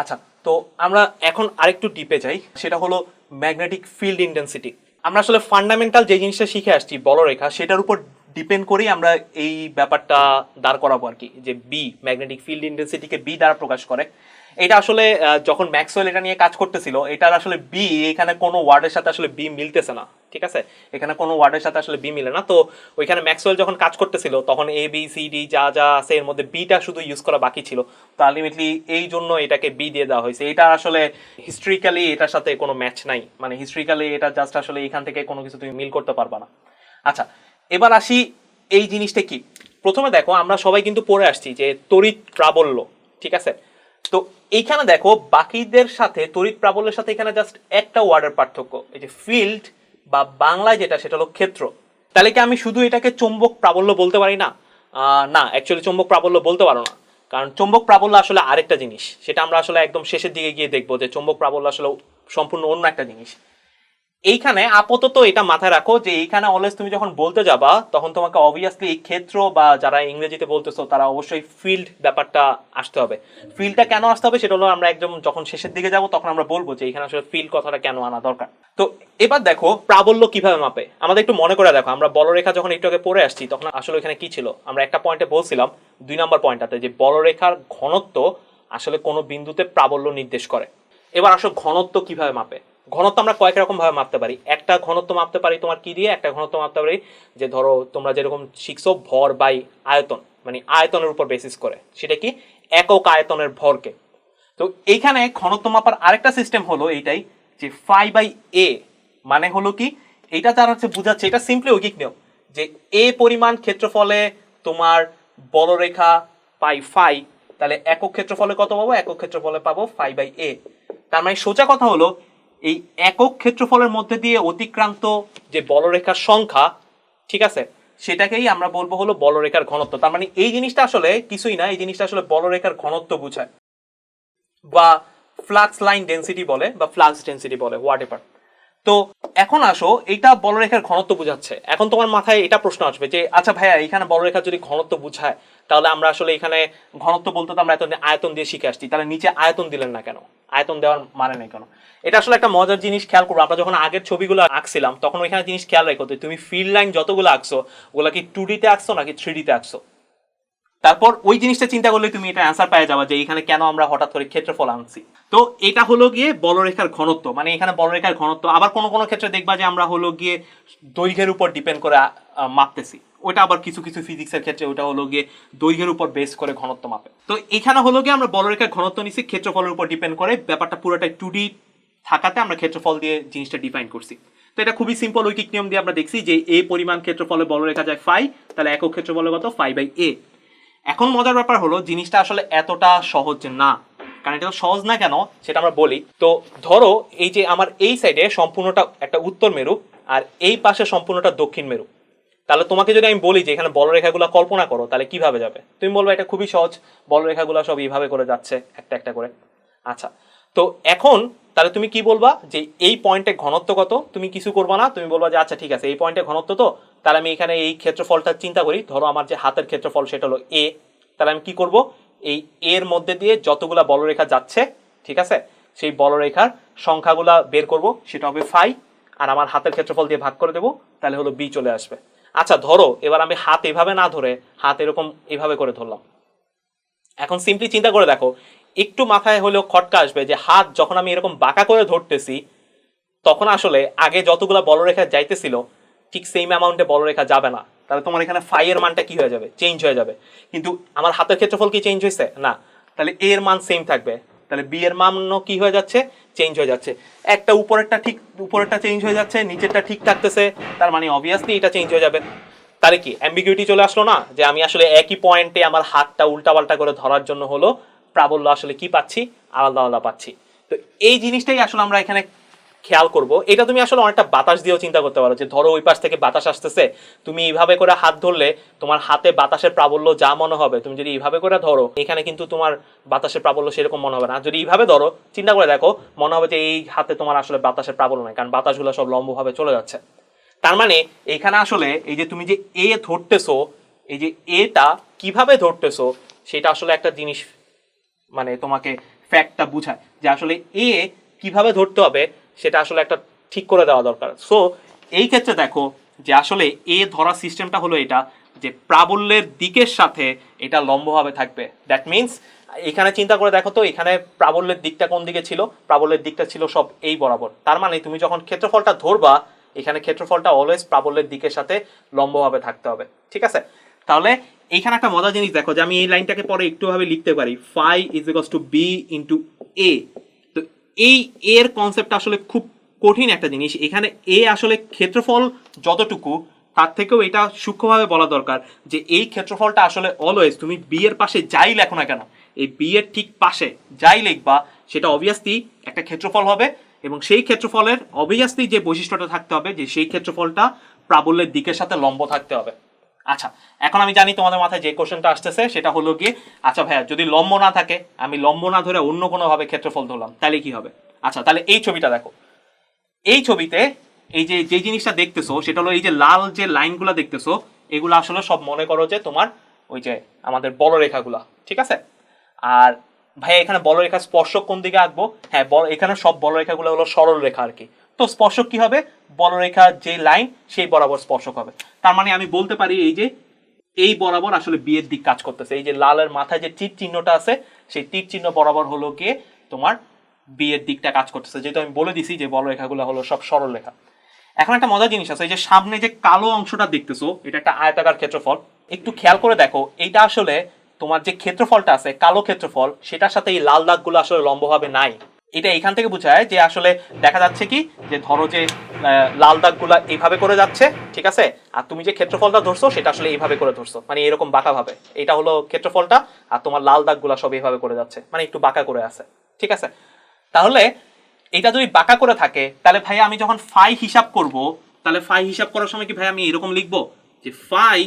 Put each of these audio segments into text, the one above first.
আচ্ছা তো আমরা এখন আরেকটু ডিপে যাই। সেটা হলো ম্যাগনেটিক ফিল্ড ইন্টেন্সিটি আমরা আসলে ফান্ডামেন্টাল যে জিনিসটা শিখে আসছি বলরেখা সেটার উপর ডিপেন্ড করেই আমরা এই ব্যাপারটা দাঁড় করাবো আর কি, যে বি ম্যাগনেটিক ফিল্ড ইন্টেন্সিটিকে বি দ্বারা প্রকাশ করে। এটা আসলে যখন ম্যাক্সওয়েল এটা নিয়ে কাজ করতেছিল, এটার আসলে বি এখানে কোনো ওয়ার্ডের সাথে আসলে বি মিলতেছে না। ঠিক আছে? এখানে কোনো ওয়ার্ডের সাথে আসলে বি মিলে না। তো ওইখানে ম্যাক্সওয়েল যখন কাজ করতেছিল, তখন এ বি সি ডি যা যা আছে, এর মধ্যে বিটা শুধু ইউজ করা বাকি ছিল। তো আলটিমেটলি এই জন্য এটাকে বি দিয়ে দেওয়া হয়েছে। এটা আসলে হিস্ট্রিক্যালি এটার সাথে কোনো ম্যাচ নাই। মানে হিস্ট্রিক্যালি এটা জাস্ট আসলে এখান থেকে কোনো কিছু তুমি মিল করতে পারবা না। আচ্ছা এবার আসি এই জিনিসটা কি? প্রথমে দেখো, আমরা সবাই কিন্তু পড়ে আসছি যে তড়িৎ প্রাবল্য, ঠিক আছে? তো এইখানে দেখো, বাকিদের সাথে তড়িৎ প্রাবল্যের সাথে এখানে জাস্ট একটা ওয়ার্ডের পার্থক্য। এই যে ফিল্ড বা বাংলায় যেটা, সেটা হলো ক্ষেত্র। তাহলে কি আমি শুধু এটাকে চুম্বক প্রাবল্য বলতে পারি না? না অ্যাকচুয়ালি চুম্বক প্রাবল্য বলতে পারো না। কারণ চুম্বক প্রাবল্য আসলে আরেকটা জিনিস, সেটা আমরা আসলে একদম শেষের দিকে গিয়ে দেখব যে চুম্বক প্রাবল্য আসলে সম্পূর্ণ অন্য একটা জিনিস। এইখানে আপাতত এটা মাথায় রাখো যে এইখানে অলওয়েজ তুমি যখন বলতে যাবা, তখন তোমাকে অবভিয়াসলি ক্ষেত্র বা যারা ইংরেজিতে বলতেছো, তারা অবশ্যই ফিল্ড ব্যাপারটা আসতে হবে। ফিল্ডটা কেন আসতে হবে সেটা হলো আমরা একদম যখন শেষের দিকে যাব, তখন আমরা বলব যে এখানে আসলে ফিল্ড কথাটা কেন আনা দরকার। তো এবার দেখো প্রাবল্য কীভাবে মাপে? আমাদের একটু মনে করে দেখো, আমরা বলরেখা যখন একটু আগে পড়ে আসছি, তখন আসলে এখানে কি ছিল? আমরা একটা পয়েন্টে বলছিলাম, দুই নম্বর পয়েন্টটাতে যে বলরেখার ঘনত্ব আসলে কোনো বিন্দুতে প্রাবল্য নির্দেশ করে। এবার আসলে ঘনত্ব কীভাবে মাপে? ঘনত্ব আমরা কয়েক রকম ভাবে মাপতে পারি। একটা ঘনত্ব মাপতে পারি তোমার কি দিয়ে? একটা ঘনত্ব মাপতে পারি যে ধরো তোমরা যেরকম শিখছো ভর বাই আয়তন মানে আয়তনের উপর বেসিস করে। সেটা কি? একক আয়তনের ভরকে। তো এইখানে ঘনত্ব মাপার আরেকটা সিস্টেম হলো এইটাই যে ফাই বাই এ মানে হলো কি? এটা যারা হচ্ছে বোঝাচ্ছে, এটা সিম্পলি ঐকিক নিয়ম যে এ পরিমাণ ক্ষেত্রফলে তোমার বলরেখা পাই ফাই তাহলে একক ক্ষেত্রফলে কত পাবো? একক ক্ষেত্রফলে পাবো ফাই বাই এ তার মানে সোজা কথা হলো এই একক ক্ষেত্রফলের মধ্যে দিয়ে অতিক্রান্ত যে বলরেখার সংখ্যা, ঠিক আছে, সেটাকেই আমরা বলব হলো বলরেখার ঘনত্ব। তার মানে এই জিনিসটা আসলে কিছুই না, এই জিনিসটা আসলে বলরেখার ঘনত্ব বোঝায়। বা ফ্লাক্স লাইন ডেন্সিটি বলে, বা ফ্লাক্স ডেন্সিটি বলে হোয়াট এভার তো এখন আসো এটা বলরেখার ঘনত্ব বোঝাচ্ছে। এখন তোমার মাথায় এটা প্রশ্ন আসবে যে আচ্ছা ভাইয়া এখানে বলরেখা যদি ঘনত্ব বোঝায় তাহলে আমরা আসলে এখানে ঘনত্ব বলতে তো আমরা এতদিন আয়তন দিয়ে শিখে আসছি। তাহলে নিচে আয়তন দিলেন না কেন? আয়তন দেওয়ার মানে নেই কেন? এটা আসলে একটা মজার জিনিস খেয়াল করব। আমরা যখন আগের ছবিগুলো আঁকছিলাম, তখন ওইখানে জিনিস খেয়াল রেখো যে তুমি ফিল্ড লাইন যতগুলো আঁকছো, ওগুলো কি টু ডিতে আঁকছো নাকি থ্রি ডিতে আঁকছো? তারপর ওই জিনিসটা চিন্তা করলে তুমি এটা অ্যান্সার পেয়ে যাবা যে এখানে কেন আমরা হঠাৎ করে ক্ষেত্রফল আনছি তো এটা হলো গিয়ে বলরেখার ঘনত্ব। মানে এখানে বলরেখার ঘনত্ব। আবার কোনো কোনো ক্ষেত্রে দেখবা যে আমরা হলো গিয়ে দৈর্ঘ্যের উপর ডিপেন্ড করে মাপতেছি। ওটা আবার কিছু কিছু ফিজিক্সের ক্ষেত্রে ওটা হলো গিয়ে দৈর্ঘ্যের উপর বেস করে ঘনত্ব মাপে। তো এখানে হলো গিয়ে আমরা বলরেখার ঘনত্ব নিচ্ছি ক্ষেত্রফলের উপর ডিপেন্ড করে, ব্যাপারটা পুরোটাই টু ডি থাকাতে আমরা ক্ষেত্রফল দিয়ে জিনিসটা ডিফাইন করছি। তো এটা খুবই সিম্পল ঐকিক নিয়ম দিয়ে আমরা দেখছি যে এ পরিমাণ ক্ষেত্রফলে বলরেখা যায় ফাই তাহলে একক ক্ষেত্রফলে কত? ফাই বাই এ এখন মজার ব্যাপার হলো, জিনিসটা আসলে এতটা সহজ না, কারণ এটা সহজ না কেন, সেটা আমরা বলি। তো ধরো, এই যে আমার এই সাইডে সম্পূর্ণটা একটা উত্তর মেরু, আর এই পাশে সম্পূর্ণটা দক্ষিণ মেরু। তাহলে তোমাকে যদি আমি বলি যে এখানে বলরেখাগুলো কল্পনা করো, তাহলে কীভাবে যাবে? তুমি বলবে এটা খুবই সহজ, বলরেখাগুলো সব এইভাবে করে যাচ্ছে, একটা একটা করে। আচ্ছা তো এখন তাহলে তুমি কি বলবা যে এই পয়েন্টে ঘনত্ব কত? তুমি কিছু করবা না, তুমি বলবা যে আচ্ছা ঠিক আছে, এই পয়েন্টে ঘনত্ব তো, তাহলে আমি এখানে এই ক্ষেত্রফলটা চিন্তা করি। ধরো আমার যে হাতের ক্ষেত্রফল সেটা হলো এ তাহলে আমি কি করব? এই এর মধ্যে দিয়ে যতগুলা বলরেখা যাচ্ছে, ঠিক আছে, সেই বলরেখার সংখ্যাগুলা বের করব, সেটা হবে ফাই আর আমার হাতের ক্ষেত্রফল দিয়ে ভাগ করে দেবো, তাহলে হলো বি চলে আসবে। আচ্ছা ধরো, এবার আমি হাত এভাবে না ধরে হাত এরকম এভাবে করে ধরলাম। এখন সিম্পলি চিন্তা করে দেখো, একটু মাথায় হলেও খটকা আসবে যে হাত যখন আমি এরকম বাঁকা করে ধরতেছি, তখন আসলে আগে যতগুলো বলরেখা যাইতেছিল, ঠিক সেম অ্যামাউন্টে বলরেখা যাবে না। তাহলে তোমার এখানে ফাই এর মানটা কি হয়ে যাবে? চেঞ্জ হয়ে যাবে। কিন্তু আমার হাতের ক্ষেত্রফল কি চেঞ্জ হয়েছে না। তাহলে এর মান সেম থাকবে। তাহলে বি এর মান কি হয়ে যাচ্ছে? চেঞ্জ হয়ে যাচ্ছে। একটা উপরেরটা ঠিক, উপরেরটা চেঞ্জ হয়ে যাচ্ছে, নিচেরটা ঠিক থাকতেছে, তার মানে অবভিয়াসলি এটা চেঞ্জ হয়ে যাবে। তাহলে কি অ্যাম্বিগুইটি চলে আসলো না? যে আমি আসলে একই পয়েন্টে আমার হাতটা উল্টাপাল্টা করে ধরার জন্য হলো, প্রাবল্য আসলে কি পাচ্ছি? আলাদা আলাদা পাচ্ছি। তো এই জিনিসটাই আসলে আমরা এখানে খেয়াল করব। এটা তুমি আসলে অনেকটা বাতাস দিয়েও চিন্তা করতে পারো যে, ধরো ওই পাশ থেকে বাতাস আসতেছে, তুমি এইভাবে করে হাত ধরলে তোমার হাতে বাতাসের প্রাবল্য যা মনে হবে, তুমি যদি এইভাবে করে ধরো, এখানে কিন্তু তোমার বাতাসের প্রাবল্য সেরকম মনে হবে না। যদি এইভাবে ধরো, চিন্তা করে দেখো, মনে হবে যে এই হাতে তোমার আসলে বাতাসের প্রাবল্য নাই, কারণ বাতাসগুলো সব লম্বভাবে চলে যাচ্ছে। তার মানে এখানে আসলে এই যে তুমি যে এ ধরতেছো, এই যে এটা কীভাবে ধরতেছো, সেটা আসলে একটা জিনিস মানে তোমাকে ফ্যাক্টটা বুঝায় যে আসলে এ কীভাবে ধরতে হবে সেটা আসলে একটা ঠিক করে দেওয়া দরকার। সো এই ক্ষেত্রে দেখো যে আসলে এ ধরা সিস্টেমটা হলো এটা যে প্রাবল্যের দিকের সাথে এটা লম্বভাবে থাকবে। দ্যাট মিন্স এখানে চিন্তা করে দেখো তো, এখানে প্রাবল্যের দিকটা কোন দিকে ছিল? প্রাবল্যের দিকটা ছিল সব এই বরাবর। তার মানে তুমি যখন ক্ষেত্রফলটা ধরবা, এখানে ক্ষেত্রফলটা অলওয়েজ প্রাবল্যের দিকের সাথে লম্বভাবে থাকতে হবে। ঠিক আছে? তাহলে এইখানে একটা মজার জিনিস দেখো যে আমি এই লাইনটাকে পরে একটুভাবে লিখতে পারি। Phi is equals to B into A এই এর কনসেপ্ট আসলে খুব কঠিন একটা জিনিস। এখানে এ আসলে ক্ষেত্রফল যতটুকু, তার থেকেও এটা সূক্ষ্মভাবে বলা দরকার যে এই ক্ষেত্রফলটা আসলে অলওয়েজ তুমি বি এর পাশে যাই লেখো না কেন, এই বি এর ঠিক পাশে যাই লিখবা, সেটা অবভিয়াসলি একটা ক্ষেত্রফল হবে এবং সেই ক্ষেত্রফলের অবভিয়াসলি যে বৈশিষ্ট্যটা থাকতে হবে, যে সেই ক্ষেত্রফলটা প্রাবল্যের দিকের সাথে লম্ব থাকতে হবে। আচ্ছা এখন আমি জানি তোমাদের মাথায় যে কোশ্চেনটা আসতেছে, সেটা হলো গিয়ে আচ্ছা ভাইয়া, যদি লম্ব না থাকে, আমি লম্ব না ধরে অন্য কোনোভাবে ক্ষেত্রফল ধরলাম, তাহলে কি হবে? আচ্ছা তাহলে এই ছবিটা দেখো। এই ছবিতে এই যে যে জিনিসটা দেখতেছো, সেটা হলো এই যে লাল যে লাইনগুলো দেখতেছো, এগুলো আসলে সব মনে করো যে তোমার ওই যে আমাদের বলরেখাগুলা, ঠিক আছে? আর ভাই এখানে বলরেখা স্পর্শক কোন দিকে আঁকবো? হ্যাঁ এখানে সব বলরেখাগুলো হলো সরল রেখা আর কি। তো স্পর্শক কি হবে? বলরেখার যে লাইন সেই বরাবর স্পর্শক হবে। তার মানে আমি বলতে পারি এই যে, এই বরাবর আসলে বিয়ের দিক কাজ করতেছে। এই যে লালের মাথায় যে তীর চিহ্নটা আছে, সেই তীর চিহ্ন বরাবর হলো গিয়ে তোমার বিয়ের দিকটা কাজ করতেছে। যেহেতু আমি বলে দিছি যে বলরেখাগুলো হলো সব সরল রেখা। এখন একটা মজার জিনিস আছে, এই যে সামনে যে কালো অংশটা দেখতেছো, এটা একটা আয়তাকার ক্ষেত্রফল। একটু খেয়াল করে দেখো, এইটা আসলে তোমার যে ক্ষেত্রফলটা আছে, কালো ক্ষেত্রফল, সেটার সাথে এই লাল দাগগুলো আসলে লম্বভাবে নাই। এটা এখান থেকে বোঝায় যে আসলে দেখা যাচ্ছে কি, যে ধরো যে লাল দাগগুলা এইভাবে করে যাচ্ছে, ঠিক আছে? আর তুমি যে ক্ষেত্রফলটা ধরছো, সেটা আসলে এইভাবে করে ধরছো। মানে এরকম বাঁকা ভাবে। এটা হলো ক্ষেত্রফলটা, আর তোমার লাল দাগগুলা সব এইভাবে করে যাচ্ছে। মানে একটু বাঁকা করে আছে। ঠিক আছে? তাহলে এটা যদি বাঁকা করে থাকে, তাহলে ভাই আমি যখন ফাই হিসাব করব, তাহলে ফাই হিসাব করার সময় কি ভাই আমি এরকম লিখব? যে phi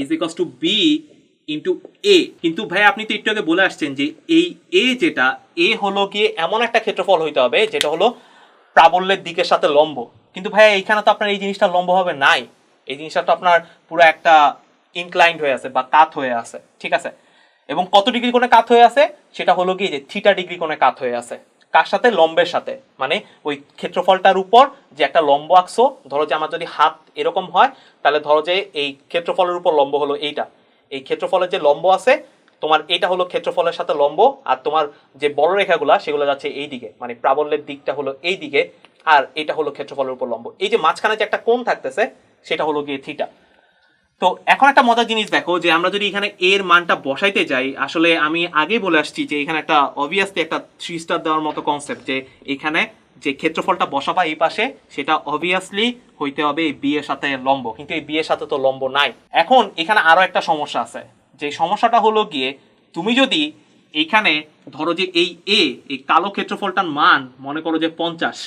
is equals to B into A কিন্তু ভাই, আপনি তো একটু আগে বলে আসছেন যে এই এ যেটা এ হলো গিয়ে এমন একটা ক্ষেত্রফল হইতে হবে, যেটা হলো প্রাবল্যের দিকের সাথে লম্ব। কিন্তু ভাইয়া এইখানে তো আপনার এই জিনিসটা লম্ব হবে নাই। এই জিনিসটা তো আপনার পুরো একটা ইনক্লাইন্ড হয়ে আছে বা কাত হয়ে আছে, ঠিক আছে? এবং কত ডিগ্রি কোণে কাত হয়ে আছে? সেটা হলো কি যে থিটা ডিগ্রি কোণে কাত হয়ে আছে। কার সাথে? লম্বের সাথে। মানে ওই ক্ষেত্রফলটার উপর যে একটা লম্ব আঁকছো ধরো যে আমার যদি হাত এরকম হয়, তাহলে ধরো যে এই ক্ষেত্রফলের উপর লম্ব হলো এইটা। এই ক্ষেত্রফলের যে লম্ব আছে, তোমার এটা হলো ক্ষেত্রফলের সাথে লম্ব, আর তোমার যে বড় রেখাগুলা, সেগুলো যাচ্ছে এই দিকে মানে প্রাবল্যের দিকটা হলো এই দিকে, আর এটা হলো ক্ষেত্রফলের উপর লম্ব। এই যে মাঝখানে যে একটা কোণ থাকতেছে, সেটা হলো গিয়ে থিটা তো এখন একটা মজার জিনিস দেখো, যে আমরা যদি এখানে এর মানটা বসাইতে যাই, আসলে আমি আগেই বলে আসছি যে এখানে একটা অবভিয়াসলি একটা থ্রি স্টার দেওয়ার মতো কনসেপ্ট যে এখানে যে ক্ষেত্রফলটা বসাবা এই পাশে, সেটা অবভিয়াসলি হইতে হবে এই বি এর সাথে লম্ব। কিন্তু এই বি এর সাথে তো লম্ব নাই। এখন এখানে আরও একটা সমস্যা আছে। যে সমস্যাটা হলো গিয়ে, তুমি যদি এইখানে ধরো যে এই এ এই কালো ক্ষেত্রফলটার মান মনে করো যে পঞ্চাশ,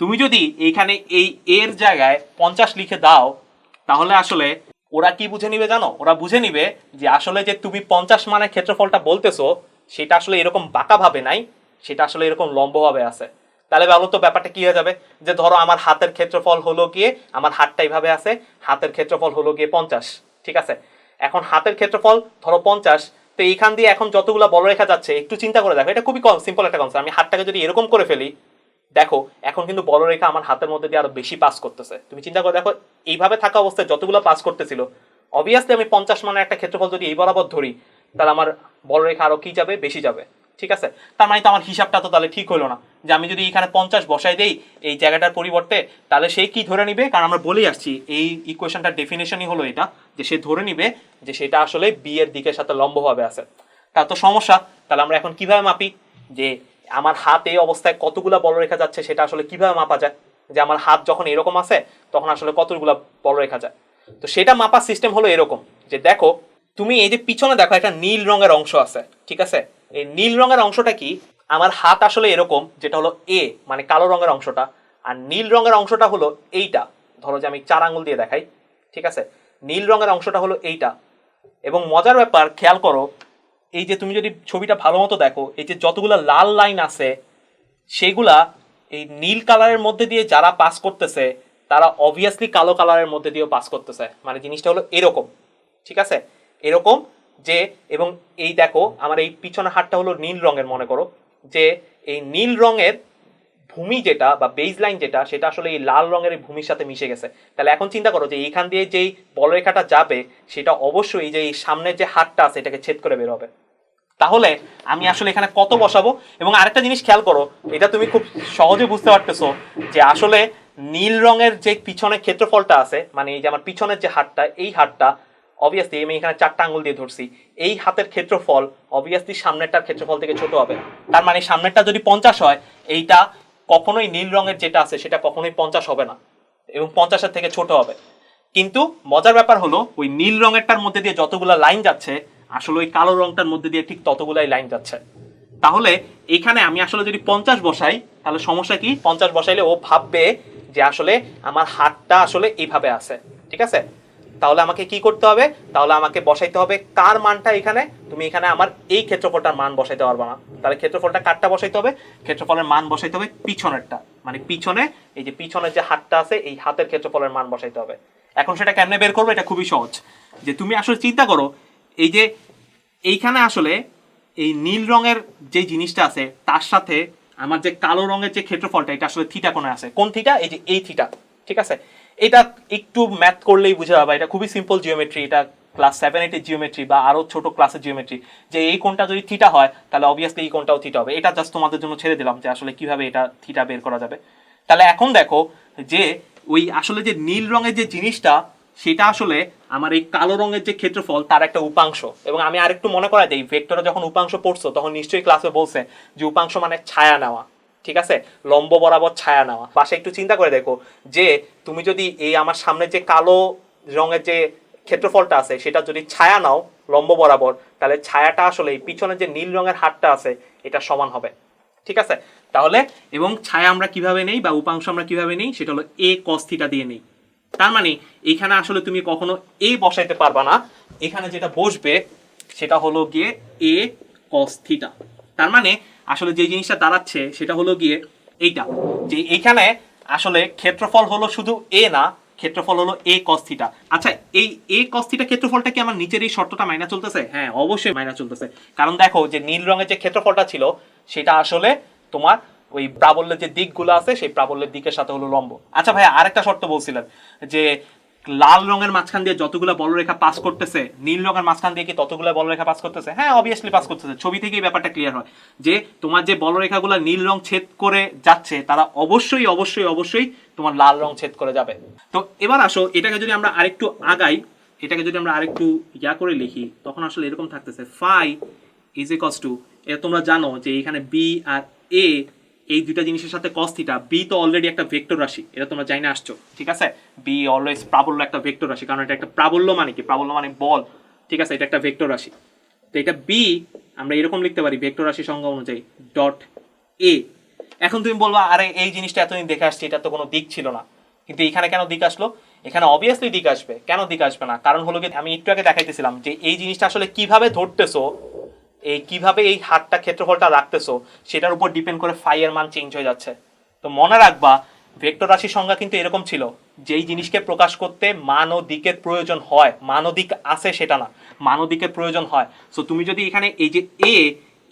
তুমি যদি এইখানে এই এর জায়গায় পঞ্চাশ লিখে দাও, তাহলে আসলে ওরা কি বুঝে নিবে জানো? ওরা বুঝে নিবে যে আসলে যে তুমি পঞ্চাশ মানের ক্ষেত্রফলটা বলতেছো, সেটা আসলে এরকম বাঁকা ভাবে নাই, সেটা আসলে এরকম লম্বভাবে আছে। তাহলে বলো তো ব্যাপারটা কি হয়ে যাবে? যে ধরো আমার হাতের ক্ষেত্রফল হলো গিয়ে, আমার হাতটা এইভাবে আছে, হাতের ক্ষেত্রফল হলো গিয়ে পঞ্চাশ, ঠিক আছে? এখন হাতের ক্ষেত্রফল ধরো পঞ্চাশ, তো এইখান দিয়ে এখন যতগুলো বড় রেখা যাচ্ছে, একটু চিন্তা করে দেখো, এটা খুবই কম সিম্পল একটা কনসেপ্ট আমি হাতটাকে যদি এরকম করে ফেলি, দেখো, এখন কিন্তু বড় রেখা আমার হাতের মধ্যে দিয়ে আরও বেশি পাস করতেছে। তুমি চিন্তা করে দেখো, এইভাবে থাকা অবস্থায় যতগুলো পাস করতেছিল অবভিয়াসলি আমি পঞ্চাশ মানের একটা ক্ষেত্রফল যদি এই বরাবর ধরি, তাহলে আমার বড় রেখা আরও কি যাবে? বেশি যাবে। ঠিক আছে? তার মানে তো আমার হিসাবটা তো তাহলে ঠিক হলো না। যে আমি যদি এখানে পঞ্চাশ বসাই দেই, এই জায়গাটার পরিবর্তে তাহলে সে কি ধরে নিবে? কারণ আমরা বলেই আসছি, এই ইকুয়েশনটার ডেফিনেশনই হলো এটা, যে সে ধরে নিবে যে সেটা আসলে বি এর দিকের সাথে লম্বভাবে আছে। তা তো সমস্যা। তাহলে আমরা এখন কীভাবে মাপি? যে আমার হাত এই অবস্থায় কতগুলা বলরেখা যাচ্ছে, সেটা আসলে কীভাবে মাপা যায়? যে আমার হাত যখন এরকম আছে, তখন আসলে কতগুলা বলরেখা যায়? তো সেটা মাপার সিস্টেম হলো এরকম। যে দেখো, তুমি এই যে পিছনে দেখো, একটা নীল রঙের অংশ আছে, ঠিক আছে? এই নীল রঙের অংশটা কি? আমার হাত আসলে এরকম, যেটা হলো এ মানে কালো রঙের অংশটা। আর নীল রঙের অংশটা হলো এইটা। ধরো যে আমি চার আঙ্গুল দিয়ে দেখাই, ঠিক আছে? নীল রঙের অংশটা হলো এইটা। এবং মজার ব্যাপার, খেয়াল করো, এই যে তুমি যদি ছবিটা ভালো মতো দেখো, এই যে যতগুলো লাল লাইন আছে, সেগুলা এই নীল কালারের মধ্যে দিয়ে যারা পাস করতেছে, তারা অবভিয়াসলি কালো কালারের মধ্যে দিয়েও পাস করতেছে। মানে জিনিসটা হলো এরকম, ঠিক আছে? এরকম যে, এবং এই দেখো, আমার এই পিছনের হাতটা হলো নীল রঙের, মনে করো, যে এই নীল রঙের ভূমি যেটা বা বেজ লাইন যেটা, সেটা আসলে এই লাল রঙের ভূমির সাথে মিশে গেছে। তাহলে এখন চিন্তা করো যে এইখান দিয়ে যেই বলরেখাটা যাবে, সেটা অবশ্যই যে এই সামনের যে হাতটা আছে, এটাকে ছেদ করে বের হবে। তাহলে আমি আসলে এখানে কত বসাবো? এবং আরেকটা জিনিস খেয়াল করো, এটা তুমি খুব সহজে বুঝতে পারতেছো যে আসলে নীল রঙের যে পিছনের ক্ষেত্রফলটা আছে মানে এই যে আমার পিছনের যে হাতটা এই হাতটা অবভিয়াসলি আমি এখানে চারটা আঙ্গুল দিয়ে ধরছি। এই হাতের ক্ষেত্রফল অবভিয়াসলি সামনেরটার ক্ষেত্রফল থেকে ছোট হবে। তার মানে সামনেরটা যদি পঞ্চাশ হয়, এইটা কখনোই নীল রঙের যেটা আছে সেটা কখনোই পঞ্চাশ হবে না এবং পঞ্চাশের থেকে ছোট হবে। কিন্তু মজার ব্যাপার হলো, ওই নীল রঙেরটার মধ্যে দিয়ে যতগুলা লাইন যাচ্ছে, আসলে ওই কালো রংটার মধ্যে দিয়ে ঠিক ততগুলাই লাইন যাচ্ছে। তাহলে এখানে আমি আসলে যদি পঞ্চাশ বসাই, তাহলে সমস্যা কি? পঞ্চাশ বসাইলে ও ভাববে যে আসলে আমার হাতটা আসলে এইভাবে আছে। ঠিক আছে? তাহলে আমাকে কি করতে হবে? তাহলে আমাকে বসাইতে হবে। কার মানটা এখানে? তুমি এখানে আমার এই ক্ষেত্রফলটার মান বসাইতে পারবে না। তাহলে ক্ষেত্রফলটা কারটা বসাইতে হবে? ক্ষেত্রফলের মান বসাইতে হবে পিছনেরটা। মানে পিছনে, এই যে পিছনের যে হাতটা আছে, এই হাতের ক্ষেত্রফলের মান বসাইতে হবে। এখন সেটা কেমনে বের করব? এটা খুবই সহজ। যে তুমি আসলে চিন্তা করো, এই যে এইখানে আসলে এই নীল রঙের যে জিনিসটা আছে, তার সাথে আমার যে কালো রঙের যে ক্ষেত্রফলটা, এটা আসলে থিটা কোণে আছে। কোন থিটা এই যে এই থিটা ঠিক আছে? এটা একটু ম্যাথ করলেই বুঝে যাবে, এটা খুবই সিম্পল জিওমেট্রি এটা ক্লাস সেভেন এইটের জিওমেট্রি বা আরও ছোট ক্লাসের জিওমেট্রি যে এই কোনটা যদি থিটা হয়, তাহলে অবভিয়াসলি এই কোনটাও থিটা হবে। এটা জাস্ট তোমাদের জন্য ছেড়ে দিলাম যে আসলে কীভাবে এটা থিটা বের করা যাবে। তাহলে এখন দেখো যে ওই আসলে যে নীল রঙের যে জিনিসটা, সেটা আসলে আমার এই কালো রঙের যে ক্ষেত্রফল, তার একটা উপাংশ। এবং আমি আরেকটু মনে করা যায় ভেক্টরে যখন উপাংশ পড়ছো, তখন নিশ্চয়ই ক্লাসে বলছে যে উপাংশ মানে ছায়া নেওয়া। ঠিক আছে? লম্ব বরাবর ছায়া নেওয়া। পাশে একটু চিন্তা করে দেখো যে, তুমি যদি এই আমার সামনে যে কালো রঙের যে ক্ষেত্রফলটা আছে, সেটা যদি ছায়া নাও লম্ব বরাবর, তাহলে ছায়াটা আসলে পিছনে যে নীল রঙের হাতটা আছে, এটা সমান হবে। ঠিক আছে? তাহলে এবং ছায়া আমরা কীভাবে নেই বা উপাংশ আমরা কীভাবে নেই, সেটা হলো এ কস্থিটা দিয়ে নেই। তার মানে এখানে আসলে তুমি কখনো এ বসাইতে পারবা না। এখানে যেটা বসবে, সেটা হলো গিয়ে এ কস থিটা তার মানে আসলে যে জিনিসটা দাঁড়াচ্ছে সেটা হলো গিয়ে এইটা, যে এইখানে আসলে ক্ষেত্রফল হলো শুধু এ না, ক্ষেত্রফল হলো এ কস থিটা আচ্ছা এই এ কস থিটা ক্ষেত্রফলটা কি আমার নিচের এই শর্তটা মাইনা চলতেছে? হ্যাঁ অবশ্যই মাইনা চলতেছে। কারণ দেখো, যে নীল রঙের যে ক্ষেত্রফলটা ছিল, সেটা আসলে তোমার ওই প্রাবল্যের যে দিকগুলো আছে, সেই প্রাবল্যের দিকের সাথে হলো লম্ব। আচ্ছা ভাই আরেকটা শর্ত বলছিলেন, যে লাল রঙের মাঝখান দিয়ে যতগুলো বলরেখা পাস করতেছে, নীল রঙের মাঝখান দিয়ে কি ততগুলো বলরেখা পাস করতেছে? হ্যাঁ অবভিয়াসলি পাস করতেছে। ছবি থেকেই ব্যাপারটা ক্লিয়ার হয় যে তোমার যে বলরেখাগুলো নীল রং ছেদ করে যাচ্ছে, তারা অবশ্যই অবশ্যই অবশ্যই তোমার লাল রং ছেদ করে যাবে। তো এবার আসো, এটাকে যদি আমরা আরেকটু আগাই, এটাকে যদি আমরা আরেকটু ইয়া করে লিখি, তখন আসলে এরকম থাকতেছে ফাই ইজ ইকস টু এটা তোমরা জানো যে এখানে বি আর এ এই দুইটা জিনিসের সাথে কস থিটা বি তো অলরেডি একটা ভেক্টর রাশি, এটা তোমরা জাইনা আসছো, ঠিক আছে? বি অলওয়েজ প্রাবল্য একটা ভেক্টর রাশি, কারণ এটা একটা প্রাবল্য মানে কি? প্রাবল্য মানে বল, ঠিক আছে? এটা একটা ভেক্টর রাশি। তো এটা বি আমরা এরকম লিখতে পারি ভেক্টর রাশি সংজ্ঞা অনুযায়ী ডট এ এখন তুমি বলবা, আরে, এই জিনিসটা এতদিন দেখে আসছি, এটা তো কোনো দিক ছিল না। কিন্তু এখানে কেন দিক আসলো? এখানে অবভিয়াসলি দিক আসবে। কেন দিক আসবে না? কারণ হলো কি, আমি একটু আগে দেখাইতেছিলাম যে এই জিনিসটা আসলে কীভাবে ধরতেছো এই কীভাবে এই হাতটা ক্ষেত্রফলটা রাখতেছো, সেটার উপর ডিপেন্ড করে ফাই এর মান চেঞ্জ হয়ে যাচ্ছে। তো মনে রাখবা ভেক্টর রাশির সংজ্ঞা কিন্তু এরকম ছিল, যেই জিনিসকে প্রকাশ করতে মান ও দিকের প্রয়োজন হয় মান দিক আছে সেটা না মান দিকের প্রয়োজন হয়। সো তুমি যদি এখানে এই যে এ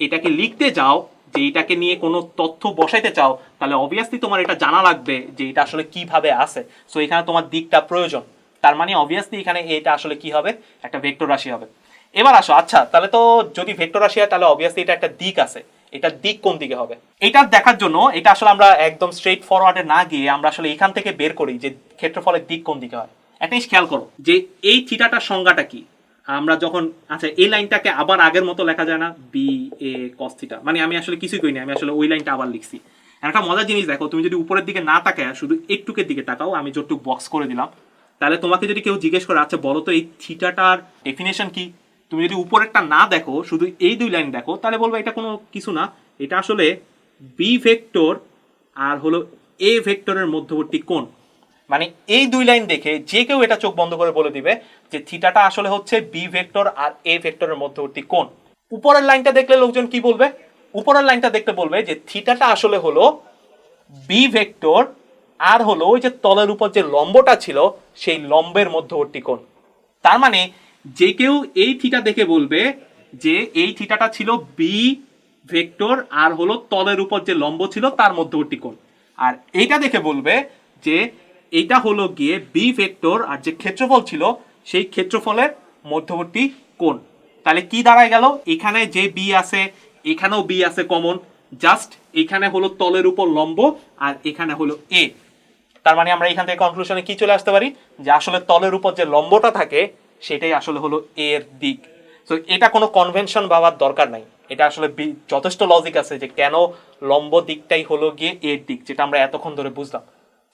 এটাকে লিখতে যাও যে এটাকে নিয়ে কোনো তথ্য বসাইতে চাও, তাহলে অবভিয়াসলি তোমার এটা জানা লাগবে যে এটা আসলে কীভাবে আছে। সো এখানে তোমার দিকটা প্রয়োজন। তার মানে অবভিয়াসলি এখানে এটা আসলে কি হবে? একটা ভেক্টর রাশি হবে। এবার আসো আচ্ছা তাহলে তো যদি ভেক্টর হয় তাহলে অবভিয়াসলি এটা একটা দিক আছে। এটার দিক কোন দিকে হবে? এটা দেখার জন্য, এটা আসলে আমরা একদম স্ট্রেট ফরওয়ার্ডে না গিয়ে আমরা আসলে এখান থেকে বের করি যে ক্ষেত্রফলের দিক কোন দিকে হয়। একটা জিনিস খেয়াল করো, যে এই থিটাটার সংজ্ঞাটা কি? আমরা যখন আচ্ছা এই লাইনটাকে আবার আগের মতো লেখা যায় না বি এ কস থিটা মানে আমি আসলে কিছুই করিনি, আমি আসলে ওই লাইনটা আবার লিখছি। একটা মজার জিনিস দেখো, তুমি যদি উপরের দিকে না তাকায় শুধু একটুকের দিকে তাকাও, আমি যতটুকু বক্স করে দিলাম, তাহলে তোমাকে যদি কেউ জিজ্ঞেস করে আচ্ছা বলো তো এই থিটাটার ডেফিনেশন কি? তুমি যদি উপরেরটা না দেখো, শুধু এই দুই লাইন দেখো, তাহলে বলব এটা কোনো কিছু না। এটা আসলে বি ভেক্টর আর হলো এ ভেক্টরের মধ্যবর্তী কোণ। মানে এই দুই লাইন দেখে যে কেউ এটা চোখ বন্ধ করে বলে দিবে যে থিটাটা আসলে হচ্ছে বি ভেক্টর আর এ ভেক্টরের মধ্যবর্তী কোণ। উপরের লাইনটা দেখলে লোকজন কি বলবে? উপরের লাইনটা দেখতে বলবে যে থিটাটা আসলে হলো বি ভেক্টর আর হলো ওই যে তলের উপর যে লম্বটা ছিল, সেই লম্বের মধ্যবর্তী কোণ। তার মানে যে কেউ এই থিটা দেখে বলবে যে এই থিটাটা ছিল বি ভেক্টর আর হলো তলের উপর যে লম্ব ছিল তার মধ্যবর্তী কোণ। আর এইটা দেখে বলবে যে এইটা হলো গিয়ে বি ভেক্টর আর যে ক্ষেত্রফল ছিল সেই ক্ষেত্রফলের মধ্যবর্তী কোণ। তাহলে কি দাঁড়ায় গেল? এখানে যে বি আছে, এখানেও বি আছে কমন জাস্ট এখানে হলো তলের উপর লম্ব আর এখানে হলো এ তার মানে আমরা এখান থেকে কনক্লুশনে কি চলে আসতে পারি? যে আসলে তলের উপর যে লম্বটা থাকে সেটাই আসলে হলো এর দিক। তো এটা কোনো কনভেনশন ভাবার দরকার নাই। এটা আসলে যথেষ্ট লজিক আছে যে কেন লম্ব দিকটাই হলো গিয়ে এর দিক, যেটা আমরা এতক্ষণ ধরে বুঝলাম।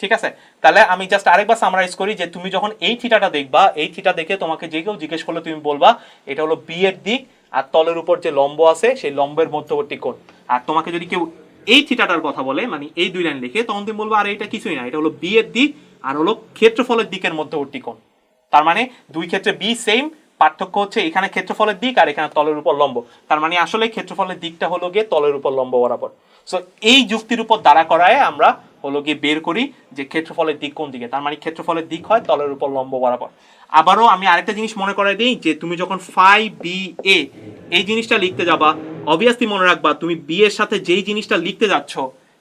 ঠিক আছে? তাহলে আমি জাস্ট আরেকবার সামারাইজ করি যে তুমি যখন এই থিটাটা দেখবা, এই থিটা দেখে তোমাকে যে কেউ জিজ্ঞেস করলে তুমি বলবা, এটা হলো বি এর দিক আর তলের উপর যে লম্ব আছে, সেই লম্বের মধ্যবর্তী কোণ। আর তোমাকে যদি কেউ এই থিটাটার কথা বলে মানে এই দুই লাইন লিখে, তখন তুমি বলব, আর, এটা কিছুই না। এটা হলো বি এর দিক আর হলো ক্ষেত্রফলের দিকের মধ্যবর্তী কোণ। তার মানে দুই ক্ষেত্রে বি সেম পার্থক্য হচ্ছে এখানে ক্ষেত্রফলের দিক আর এখানে তলের উপর লম্ব। তার মানে আসলে ক্ষেত্রফলের দিকটা হলো গিয়ে তলের উপর লম্ব বরাবর। সো এই যুক্তির উপর দাঁড়া করায় আমরা হলো গিয়ে বের করি যে ক্ষেত্রফলের দিক কোন দিকে। তার মানে ক্ষেত্রফলের দিক হয় তলের উপর লম্ব বরাবর। আবারও আমি আরেকটা জিনিস মনে করাই দিই যে তুমি যখন ফাই বি এ এই জিনিসটা লিখতে যাবা অবভিয়াসলি মনে রাখবা, তুমি বি এর সাথে যেই জিনিসটা লিখতে যাচ্ছ,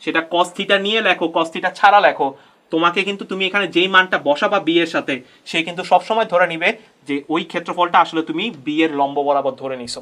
সেটা কস থিটা নিয়ে লেখো কস থিটা ছাড়া লেখো তোমাকে কিন্তু তুমি এখানে যেই মানটা বসাবা বি এর সাথে, সে কিন্তু সবসময় ধরে নিবে যে ওই ক্ষেত্রফলটা আসলে তুমি বি এর লম্ব বরাবর ধরে নিছো।